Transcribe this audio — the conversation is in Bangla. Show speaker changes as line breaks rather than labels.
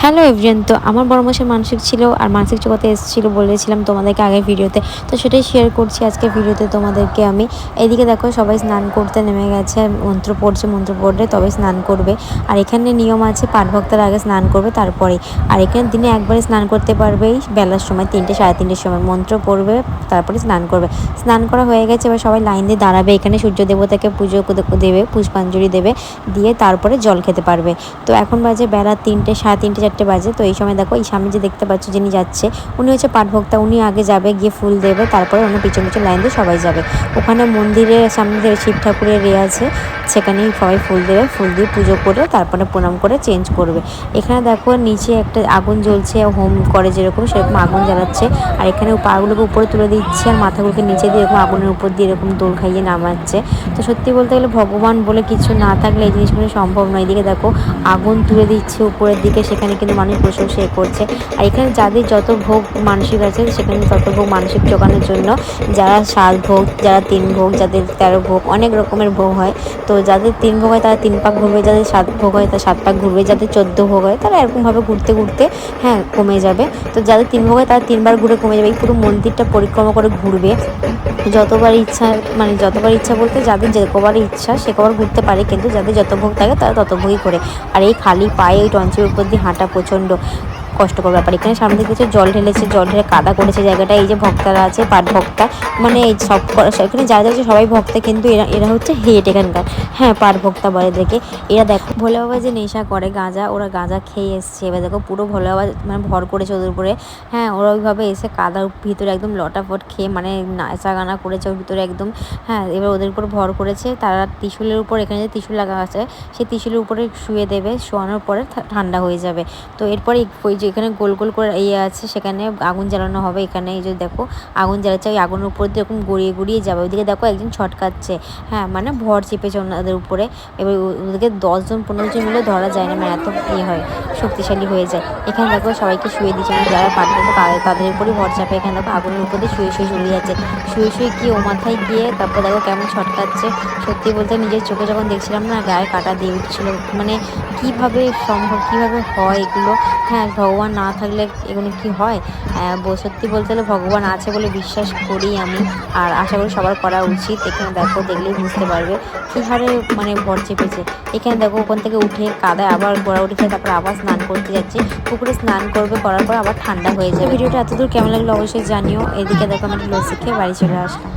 হ্যালো এভরিয়ান তো আমার বড় মশাই মানসিক ছিল আর মানসিক জগতে এসেছিল বলেছিলাম তোমাদেরকে আগের ভিডিওতে। তো সেটাই শেয়ার করছি আজকে ভিডিওতে তোমাদেরকে আমি। এদিকে দেখো, সবাই স্নান করতে নেমে গেছে, মন্ত্র পড়ছে, মন্ত্র পড়লে তবে স্নান করবে। আর এখানে নিয়ম আছে পাট ভক্তার আগে স্নান করবে, তারপরে। আর এখানে দিনে একবারে স্নান করতে পারবেই বেলার সময় তিনটে, সাড়ে তিনটের সময় মন্ত্র পড়বে, তারপরে স্নান করবে। স্নান করা হয়ে গেছে, এবার সবাই লাইন দিয়ে দাঁড়াবে। এখানে সূর্য দেবতাকে পুজো দেবে, পুষ্পাঞ্জলি দেবে, দিয়ে তারপরে জল খেতে পারবে। তো এখন বাজে বেলা তিনটে, সাড়ে তিনটে চারটে বাজে। তো এই সময় দেখো, এই সামনে যে দেখতে পাচ্ছ যিনি যাচ্ছে, উনি হচ্ছে পাঠভক্তা, উনি আগে যাবে, গিয়ে ফুল দেবে, তারপরে অন্য পিছন পিছন লাইন দিয়ে সবাই যাবে। ওখানে মন্দিরের সামনে যে শিব ঠাকুরের রে আছে, সেখানেই সবাই ফুল দেবে, ফুল দিয়ে পুজো করে, তারপরে প্রণাম করে চেঞ্জ করবে। এখানে দেখো, নিচে একটা আগুন জ্বলছে হোম করে যেরকম, সেরকম আগুন জ্বালাচ্ছে। আর এখানে পাগুলোকে উপরে তুলে দিচ্ছে, আর মাথাগুলোকে নিচে দিয়ে এরকম আগুনের উপর দিয়ে এরকম দোল খাইয়ে নামাচ্ছে। তো সত্যি বলতে গেলে ভগবান বলে কিছু না থাকলে এই জিনিসগুলো সম্ভব নয়। এদিকে দেখো, আগুন তুলে দিচ্ছে উপরের দিকে, সেখানে কিন্তু মানুষ বসে বসে করছে। আর এখানে যাদের যত ভোগ মানসিক আছে, সেখানে তত ভোগ মানসিক জোগানোর জন্য যারা সাত ভোগ, যারা তিন ভোগ, যাদের তেরো ভোগ, অনেক রকমের ভোগ হয়। তো যাদের তিন ভোগ হয়, তারা তিন পাক ঘুরবে, যাদের সাত ভোগ হয়, তারা সাত পাক ঘুরবে, যাদের চোদ্দ ভোগ হয়, তারা এরকমভাবে ঘুরতে ঘুরতে হ্যাঁ কমে যাবে। তো যাদের তিন ভোগ হয়, তারা তিনবার ঘুরে কমে যাবে। এই পুরো মন্দিরটা পরিক্রমা করে ঘুরবে। যতবার ইচ্ছা মানে যতবার ইচ্ছা বলতে যাদের যে কবার ইচ্ছা, সে কবার ঘুরতে পারে, কিন্তু যাদের যত ভোগ থাকে, তারা তত ভোগই করে। আর এই খালি পায়ে ওই টঞ্চের উপর দিয়ে হাঁটা প্রচণ্ড কষ্টকর ব্যাপার। এখানে সামনে কিছু জল ঢেলেছে, জল ঢেলে কাদা করেছে জায়গাটা। এই যে ভক্তারা আছে, পাট ভক্তা মানে এই সব এখানে যা যা সবাই ভক্তা, কিন্তু এরা এরা হচ্ছে হেট এখানকার। হ্যাঁ পাট ভক্তা বলে দেখে এরা দেখো, ভোলে বাবা যে নেশা করে গাঁজা, ওরা গাঁজা খেয়ে এসছে। এবার দেখো, পুরো ভোলে বাবা মানে ভর করেছে ওদের উপরে। হ্যাঁ ওরা ওইভাবে এসে কাদার ভিতরে একদম লটাফট খেয়ে মানে নাচা গানা করেছে ওর ভিতরে একদম। হ্যাঁ এবার ওদের উপর ভর করেছে। তারা ত্রিশুলের উপর, এখানে যে ত্রিশুল লাগা আছে, সেই ত্রিশুলের উপরে শুয়ে দেবে। শোয়ানোর পরে ঠান্ডা হয়ে যাবে। তো এরপরে ওই যে এখানে গোল গোল করে ইয়ে আছে, সেখানে আগুন জ্বালানো হবে এখানে। এই যে দেখো, আগুন জ্বালাচ্ছে, ওই আগুনের উপর দিয়ে এরকম গড়িয়ে গড়িয়ে যাবে। ওইদিকে দেখো একজন ছটকাচ্ছে। হ্যাঁ মানে ভর চেপেছে ওনাদের উপরে। এবার ওদেরকে দশজন পনেরো জন মিলে ধরা যায় না মানে এত ইয়ে হয়, শক্তিশালী হয়ে যায়। এখানে দেখো সবাইকে শুয়ে দিচ্ছে মানে যারা পাঠ করবে তাদের তাদের উপরই ভর চাপে। এখানে দেখো আগুনের উপর দিয়ে শুয়ে শুয়ে চলে যাচ্ছে। শুয়ে শুয়ে গিয়ে ও মাথায় গিয়ে তারপর দেখো কেমন ছটকাচ্ছে। সত্যি বলতে নিজের চোখে যখন দেখছিলাম না, গায়ে কাটা দিয়ে উঠছিল। মানে কীভাবে সম্ভব, কীভাবে হয় এগুলো? হ্যাঁ ভগবান না থাকলে এগুলো কি হয়? সত্যি বলতে গেলে ভগবান আছে বলে বিশ্বাস করি আমি। আর আশা করি সবার করা উচিত। এখানে দেখো, দেখলেই বুঝতে পারবে কী হারে মানে ভর চেপেছে। এখানে দেখো, ওখান থেকে উঠে কাদায় আবার গোড়া উঠে তারপর আবার স্নান করতে যাচ্ছি। পুকুরে স্নান করবে, করার পর আবার ঠান্ডা হয়ে যাবে। ভিডিওটা এতদূর কেমন লাগল অবশ্যই জানিও। এদিকে দেখো আমি লস্যি খেয়ে বাড়ি চলে আসলাম।